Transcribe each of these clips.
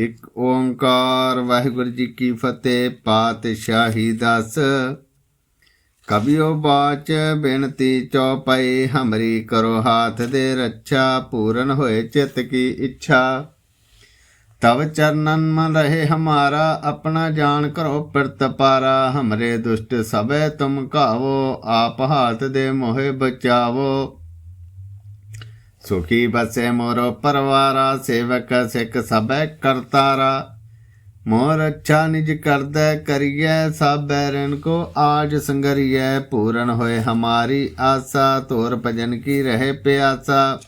ਇੱਕ ਓੰਕਾਰ ਵਾਹਿਗੁਰੂ ਜੀ ਕੀ ਫਤਿਹ, ਪਾਤਸ਼ਾਹੀ ਦਸ। ਕਬਿਓ ਬਾਚ ਬੇਨਤੀ ਚੌਪਈ, ਹਮਰੀ ਕਰੋ ਹਾਥ ਦੇ ਰੱਛਾ, ਪੂਰਨ ਹੋਏ ਚਿਤ ਕੀ ਇੱਛਾ। ਤਵ ਚਰਨਨ ਮਨ ਰਹੇ ਹਮਾਰਾ, ਆਪਣਾ ਜਾਣ ਕਰੋ ਪਿਰਤ ਪਾਰਾ। ਹਮਰੇ ਦੁਸ਼ਟ ਸਭੈ ਤੁਮ ਕਾਵੋ ਆਪ ਹਾਥ ਦੇ ਮੋਹਿ ਬਚਾਵੋ। ਸੁਖੀ ਬਸੇ ਮੋਰੋ ਪਰਵਾਰਾ, ਸੇਵਕ ਸਿੱਖ ਸਭੈ ਕਰਤਾਰਾ। ਮੋਰ ਅੱਛਾ ਨਿਜ ਕਰਦਾ ਕਰੀਐ ਸਭ ਰਣ ਕੋ ਆਜ ਸੰਗਰੀਐ। ਪੂਰਨ ਹੋਏ ਹਮਾਰੀ ਆਸਾ ਤੋਰ ਭਜਨ ਕੀ ਰਹੇ ਪਿਆਸਾ।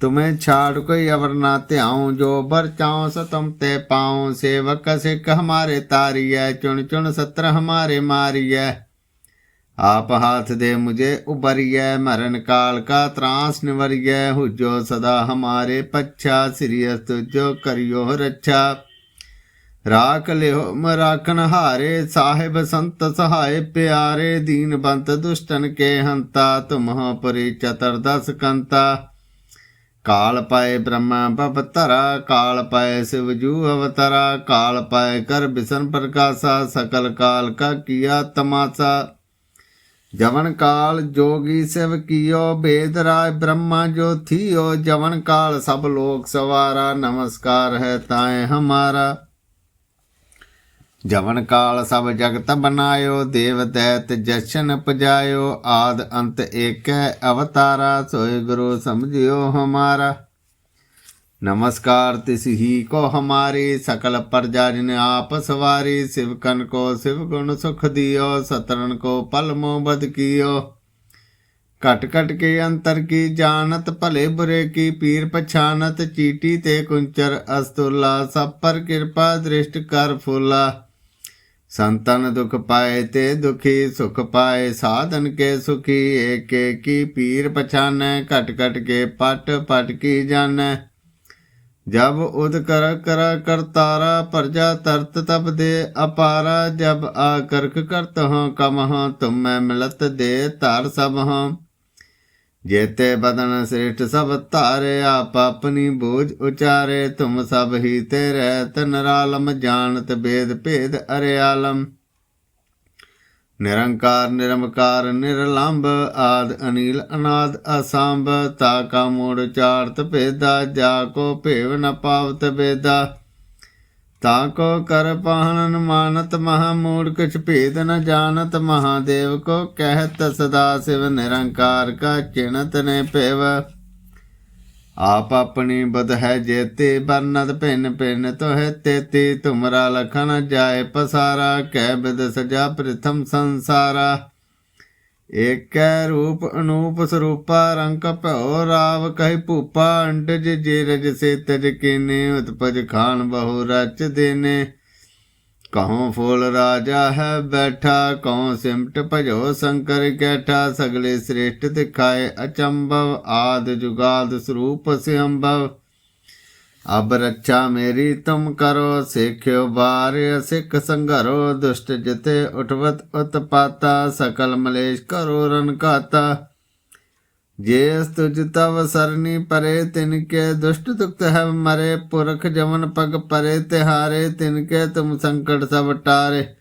ਤੁਮੇ ਛਾੜ ਕੋਈ ਅਵਰ ਨਾ ਧਿਆਉ, ਜੋ ਬਰ ਚਾਉ ਸਤਮ ਤੇ ਪਾਉ। ਸੇਵਕ ਸਿੱਖ ਹਮਾਰੇ ਤਾਰੀਐ, ਚੁਣ ਚੁਣ ਸਤਰ ਹਮਾਰੇ ਮਾਰੀਐ। ਆਪ ਹਾਥ ਦੇ ਮੁਝੇ ਉਬਰੀਐ ਮਰਨ ਕਾਲ ਕਾ ਤਰਾਸ ਨਿਵਰੀਐ ਹੁਜੋ ਸਦਾ ਹਮਾਰੇ ਪੱਛਾ ਸ੍ਰੀ ਅਸਤੁ ਜੋ ਕਰਿਓ ਰੱਛਾ ਰਾਖ ਲਿਓ ਮਰਾਖਣ ਹਾਰੇ ਸਾਹਿਬ ਸੰਤ ਸਹਾਇ ਪਿਆਰੇ ਦੀਨ ਬੰਤ ਦੁਸ਼ਟਨ ਕੇ ਹੰਤਾ ਤੁਮਹ ਪਰੀ ਚਤਰ ਦਸ ਕੰਤਾ ਕਾਲ ਪਾਏ ਬ੍ਰਹਮਾ ਭਵਤਰਾ ਕਾਲ ਪਾਏ ਸਿਵਜੂ ਅਵਤਰਾ ਕਾਲ ਪਾਏ ਕਰ ਬਿਸਨ ਪ੍ਰਕਾਸ਼ਾ ਸਕਲ ਕਾਲ ਕਾ ਕੀਆ ਤਮਾਸਾ ਜਵਨ ਕਾਲ ਜੋਗੀ ਸਿਵ ਕੀਓ ਬੇਦ ਰਾਏ ਬ੍ਰਹਮਾ ਜੋ ਥੀਓ, ਜਵਨ ਕਾਲ ਸਭ ਲੋਕ ਸਵਾਰਾ, ਨਮਸਕਾਰ ਹੈ ਤਾਏ ਹਮਾਰਾ। ਜਵਨ ਕਾਲ ਸਭ ਜਗਤ ਬਨਾਇਓ, ਦੇਵ ਦੈਤ ਜਸ਼ਨ ਪਜਾਇਓ, ਆਦ ਅੰਤ ਏਕੈ ਅਵਤਾਰਾ ਸੋਏ ਗੁਰੂ ਸਮਝਿਓ ਹਮਾਰਾ। नमस्कार तिस ही को हमारी सकल प्रजा जिन आप सवारी शिव कन को शिव गुण सुख दियो सतरन को पल मोहबद कियो कट कट के अंतर की जानत भले बुरे की पीर पछानत चीटी ते कुंचर अस्तुल्ला सब पर कृपा दृष्ट कर फूला संतन दुख पाए ते दुखी सुख पाए साधन के सुखी एक एक की पीर पछाने कट कट के पट पट की जाने ਜਬ ਉਦ ਕਰ ਕਰ ਕਰਤਾਰਾ ਪਰਜਾ ਤਰਤ ਤਬ ਦੇ ਅਪਾਰਾ, ਜਬ ਆ ਕਰਕ ਕਰਤ ਹਾਂ ਕਮਹ ਤੁਮ ਮੈਂ ਮਿਲਤ ਦੇ ਧਾਰ ਸਭ ਹਾਂ। ਜੇਤੇ ਬਦਨ ਸ੍ਰਿਸ਼ਟ ਸਭ ਧਾਰੇ, ਆਪ ਆਪਣੀ ਬੋਝ ਉਚਾਰੇ, ਤੁਮ ਸਭ ਹੀ ਤੇ ਰਹਿਤ ਨਰਾਲਮ, ਜਾਣਤ ਬੇਦ ਭੇਦ ਅਰਿਆਲਮ। ਨਿਰੰਕਾਰ ਨਿਰਮਕਾਰ ਨਿਰਲੰਭ ਆਦ, ਅਨੀਲ, ਅਨਾਦ, ਅਸੰਭ। ਤਾ ਕਾ ਮੂੜ ਚਾਰਤ ਭੇਦਾ, ਜਾ ਕੋ ਭੇਵ ਨ ਪਾਵਤ ਬੇਦਾ। ਤਾ ਕੋ ਕਰ ਪਾਹਨਨ ਮਾਨਤ ਮਹਾ ਮੂੜ ਕਿਛ ਭੇਦ ਨ ਜਾਣਤ ਮਹਾਦੇਵ ਕੋ ਕਹਿਤ ਸਦਾ ਸਿਵ ਨਿਰੰਕਾਰ ਕਾ ਚਿਣਤ ਨੇ ਭੇਵ। ਆਪ ਆਪਣੀ ਬਦ ਹੈ ਜੇਤੇ ਬਰਨਦ ਭਿੰਨ ਭਿੰਨ ਤੋਹਿ ਤੇਤੀ, ਤੁਮਰਾ ਲਖਨ ਜਾਏ ਪਸਾਰਾ ਕਹਿ ਬਿਦ ਸਜਾ ਪ੍ਰਥਮ ਸੰਸਾਰਾ। ਏਕੈ ਰੂਪ ਅਨੂਪ ਸਰੂਪਾ, ਰੰਗ ਭਉ ਰਾਵ ਕਹਿ ਭੂਪਾ ਅੰਡਜ ਜੀਰਜ ਸੇ ਤਜ ਕੀਨੇ, ਉਤਪਜ ਖਾਨ ਬਹੁ ਰਚ ਦੇਨੇ। ਕਹੋਂ ਫੂਲ ਰਾਜਾ ਹੈ ਬੈਠਾ, ਕਹੋਂ ਸਿਮਟ ਭਜੋ ਸ਼ੰਕਰ ਕੈਠਾ, ਸਗਲੇ ਸ੍ਰੇਸ਼ਟ ਦਿਖਾਏ ਅਚੰਭਵ, ਆਦ ਜੁਗਾਦ ਸਰੂਪ ਸਿਅੰਭਵ। ਅਬ ਰੱਛਾ ਮੇਰੀ ਤੁਮ ਕਰੋ, ਸਿੱਖਿਓ ਬਾਰ ਸਿੱਖ ਸੰਘਰੋ, ਦੁਸ਼ਟ ਜਿਤੇ ਉਠਵਤ ਉਤਪਾਤਾ, ਸਕਲ ਮਲੇਸ਼ ਕਰੋ ਰਨ ਕਾਤਾ स्तुज तव सरणी परे, तिनके दुष्ट दुख है मरे। पुरख जमन पग परे, तिहारे, तिनके तुम संकट सब टारे।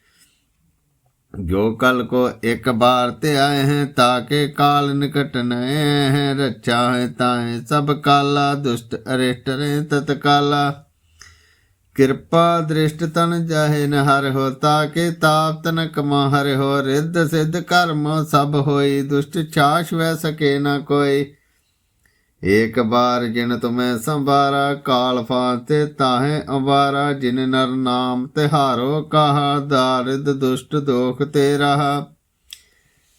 जो कल को एक बार ते आए हैं, ताके काल निकट नए हैं रक्षा है ताए सब काला, दुष्ट अरिष्ट तत्काला। ਕਿਰਪਾ ਦ੍ਰਿਸ਼ਟ ਤਨ ਜਾਹੇ ਨ ਹਰ ਹੋ ਤਾਕੇ ਤਾਪ ਤਨ ਕਮਾ ਹਰ ਹੋ, ਰਿੱਧ ਸਿੱਧ ਕਰਮ ਸਭ ਹੋਈ, ਦੁਸ਼ਟ ਛਾਸ਼ ਵੈ ਸਕੇ ਨ ਕੋਈ। ਏਕ ਬਾਰ ਜਿਨ ਤੁਮੈ ਸੰਭਾਰਾ ਕਾਲ ਫਾਤੇ ਤਾਹੇ ਅਵਾਰਾ, ਜਿਨ ਨਰ ਨਾਮ ਤਿਹਾਰੋ ਕਹਾ, ਦਾਰਿਦ ਦੁਸ਼ਟ ਦੋਖ ਤੇ ਰਹਾ।